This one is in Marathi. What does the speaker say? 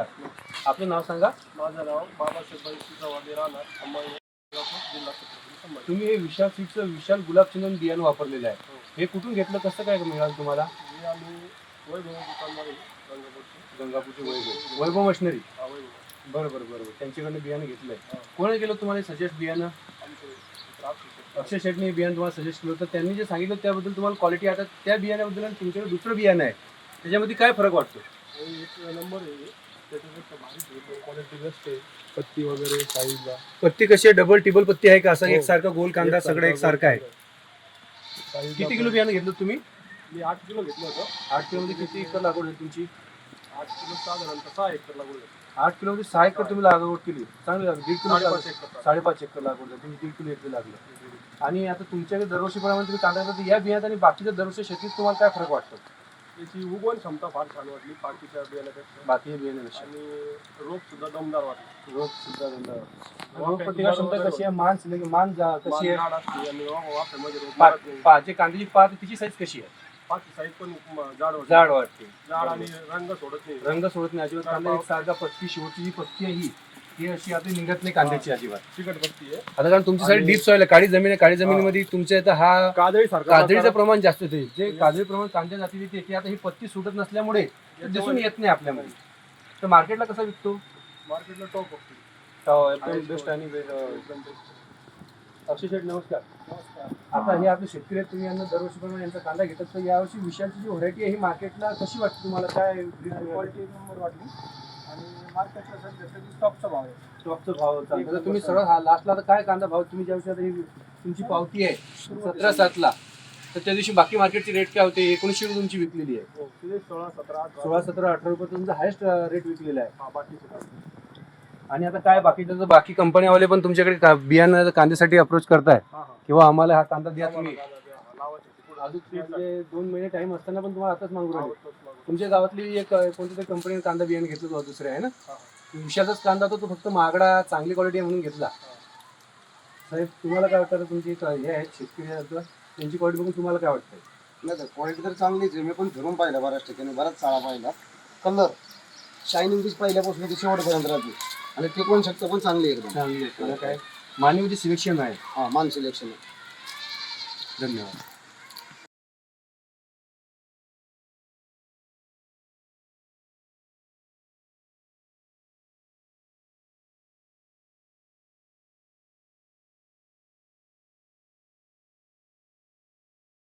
आपलं नाव सांगा. माझं नाव बाबासाहेब चव्हाणे राहणार जिल्हा तुम्ही हे विशाल सीटचं विशाल गुलाबचंदन बियाणं वापरलेलं आहे. हो. हे कुठून घेतलं? कसं काय मिळालं तुम्हाला? आम्ही वैभव दुकानमध्ये गंगापूरचे. वैभव. वैभव मशिनरी. हा वैभव. बरं बरं बरं त्यांच्याकडनं बियाणं घेतलंय. कोणी केलं तुम्हाला सजेस्ट बियाणं? आमचे अक्षय अक्षय शेटने हे बियाणं तुम्हाला सजेस्ट केलं होतं. त्यांनी जे सांगितलं त्याबद्दल तुम्हाला क्वालिटी आता त्या बियाण्याबद्दल आणि तुमच्याकडे दुसरं बियाणं आहे. त्याच्यामध्ये काय फरक वाटतो? हे एक नंबर आहे. क्वालिटी बेस्ट आहे. पत्ती वगैरे साईजला. पत्ती कशी आहे? डबल टिबल पत्ती आहे का? असं हो. एकसारखा गोल कांदा सगळं एकसारखं आहे? साईजला किती किलो पण- बियाणं घेतलं तुम्ही? मी आठ किलो घेतलं होतं. आठ किलोमध्ये किती एकर लागवड आहे तुमची? आठ किलो साधारणतः सहा एकर लागवड आहे. आठ किलोमध्ये सहा एकर तुम्ही लागवड केली. चांगली लागली. दीड किलो साडेपाच लागवड- एकर साडेपाच एकर लागवड झाली. तुम्ही दीड किलो एकर लागलं. आणि आता तुमच्याकडे दरवर्षीप्रमाणे तुम्ही कांदा करता, या बियात आणि बाकीच्या दरवर्षी शेतीत तुम्हाला काय फरक वाटतो? त्याची उगवण क्षमता फार छान वाटली. बाकीच्या बियाण्यापेक्षा. बाकी बियाण्यापेक्षा. आणि रोग सुद्धा दमदार वाटला. रोग सुद्धा धंदा रोग कशी आहे? मान सिले- मान जा- कशी आहे? जाड असते आणि वा- वाफेमध्ये रोग पा- मारत नाही. पा- जे कांद्याची पात आहे, तिची साईज कशी आहे? पाची साईज पण म- जाड होती. जाड वाटते. जाड आणि रंग सोडत नाही. रंग सोडत नाही. अजिबात कांदा एक सारखा पत्ती शेवटची जी पत्ती आहे ही ही अशी आता निघत नाही कांद्याची अजिबात. पत्ती आहे. आता कारण तुमची साईड डीप सॉइल आहे काळी जमीन आहे काळी जमिनीमध्ये तुमच्या इथं हा काजळी काजळीचं प्रमाण जास्त येते जे काजळी प्रमाण कांद्या जातीचे येते आता ही पत्ती सुटत नसल्यामुळे ते दिसून येत नाही आपल्यामध्ये. तर मार्केटला कसा विकतो? मार्केटला टॉप एकदम बेस्ट आणि अक्षय शेठ नमस्कार. आता हे आपले शेतकरी आहेत तुम्ही यांना दरवर्षीप्रमाणे यांचा कांदा घेतात. तर यावर्षी विशालची जी व्हरायटी आहे ही मार्केटला कशी वाटते तुम्हाला? काय क्वालिटी एक नंबर वाटली आणि मार्केटला सध्या तरी टॉपचा भाव आहे. स्टॉकचा भाव चालतो. तर तुम्ही सरळ हा लास्टला तर काय कांदा भाव तुम्ही ज्या दिवशी आता ही तुमची पावती आहे सतरा सातला तर त्या दिवशी बाकी मार्केटची रेट काय होते? एकोणीसशे तुमची विकलेली आहे. हो, तिथे सोळा सतरा अठरा सोळा सतरा अठरा रुपये तुमचा हायेस्ट रेट विकलेला आहे. हा, बाकीचे काय. आणि आता काय बाकीचं? तर बाकी कंपन्यावाले पण तुमच्याकडे का- बियाणं कांद्यासाठी अप्रोच करताय हा, हा. किंवा आम्हाला हा कांदा द्या तुम्ही आम्हाला द्या, हा, लावायचे तिकडं. अजून म्हणजे दोन महिने टाइम असताना पण तुम्हाला आताच मागू राहिले. तुमच्या गावातली एक अं, कोणत्या तरी कंपनीने कांदा बियाणं घेतलं होतं दुसरे आहे ना? विशाचाच कांदा होता तो फक्त महागडा चांगली क्वालिटी आहे म्हणून घेतला. साहेब तुम्हाला काय वाटतं तुमची हे आहेत शेतकरी त्यांची क्वालिटी बघून तुम्हाला काय वाटतंय? नाही तर क्वालिटी तर चांगलीच आहे. मी पण फिरून पाहिलं बऱ्याच ठिकाणी बराच चाळा पाहिला. कलर शायनिंग बीज पहिल्यापासून ती शेवटपर्यंत राहते. आणि ते पण शकतं पण चांगली आहे एकदम. चांगली आहे. काय? मानवीचे सिलेक्शन आहे. हा मान सिलेक्शन धन्यवाद.